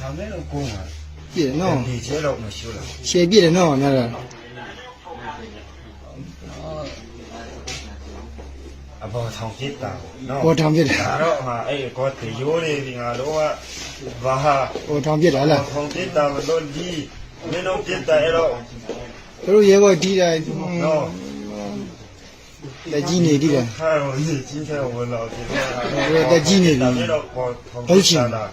ဒါမဲ့တော့ကိုယ်ကပြည့်တယ်နော်ဒီကျဲတော့မရှိဘူးလားရှယ်ပြည့်တယ်နော်များတော့အဘောထောင်ပြစ်တာနော်ဟောထောင်ပြည့်တယ်ဒါတော့ဟာအဲ့ကောတေရိုးနေပြီငါတို့ကဘာဟာဟောထောင်ပြည့်တယ်ဟလားထောင်ပြစ်တာမလို့ဒီမင်းတို့ပြစ်တာအဲ့တော့သူတို့ရဲဘော်တီးတာနော်လက်ကြီးနေတီးတယ်ခါတော့ဒီချင်းချေဝင်တော့ဒီတို့တက်ကြီးနေပြီ ဒါမဲ့တော့ဘောထောင်ပြစ်တာ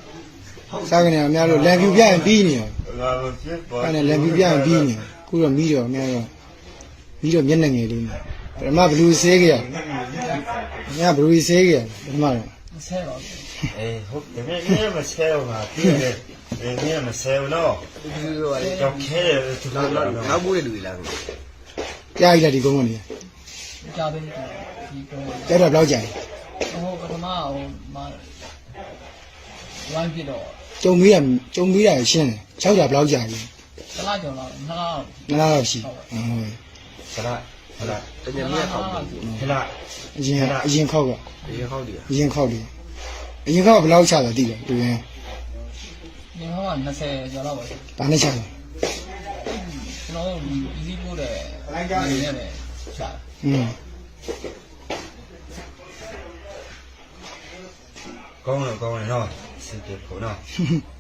စားကနေအများတို့လန်ပြူပြရင်ပြီးနေရောငါတို့ပြစ်ပါအဲ့နဲ့လန်ပြူပြရင်ပြီးနေခုတော့မီးတော့အများတော့မီးတော့မျက်နှာငယ်လေးနေပထမဘလူးဆေးကြရညဘလူးဆေးကြရပထမတော့ဆဲပါဘူးအေးဟုတ်တယ်မင်းမမဆဲတော့ငါပြည့်တယ်အေးမင်းမဆဲဘူးနော်ဒီလိုပါလေကြောက်ခဲတယ်သူကနောက်တော့နောက်ပိုးတဲ့လူတွေလားကြားရည်လားဒီကုန်းကနေကြာပြီဒီကောကြားတော့ဘယ်လောက်ကြာလဲဟိုပထမဟိုမဝိုင်းပြတော့ ကျုံမီးတာကျုံမီးတာရှင်းတယ်6တာဘယ်လောက်ကြာလဲတစ်လားကျော်တော့နှစ်လားနည်းနည်းတော့ရှိဟုတ်ဆရာဟလာတကယ်မြတ်ဟောက်ပြီဟလာအရင်အရင်ခောက်ကဒီဟောက်ဒီအရင်ခောက်လေးအရင်ခောက်ကဘယ်လောက်ချတာသိတယ်တူရင်ဒီဟောက20ကျော်တော့ပါဒါနဲ့ချတယ်ကျွန်တော်တို့ဒီ easy ပို့တဲ့နေနဲ့ပဲချာอืม ကောင်းတော့ကောင်းတယ်နော်စစ်တယ်ဖို့နော်ဟွန်း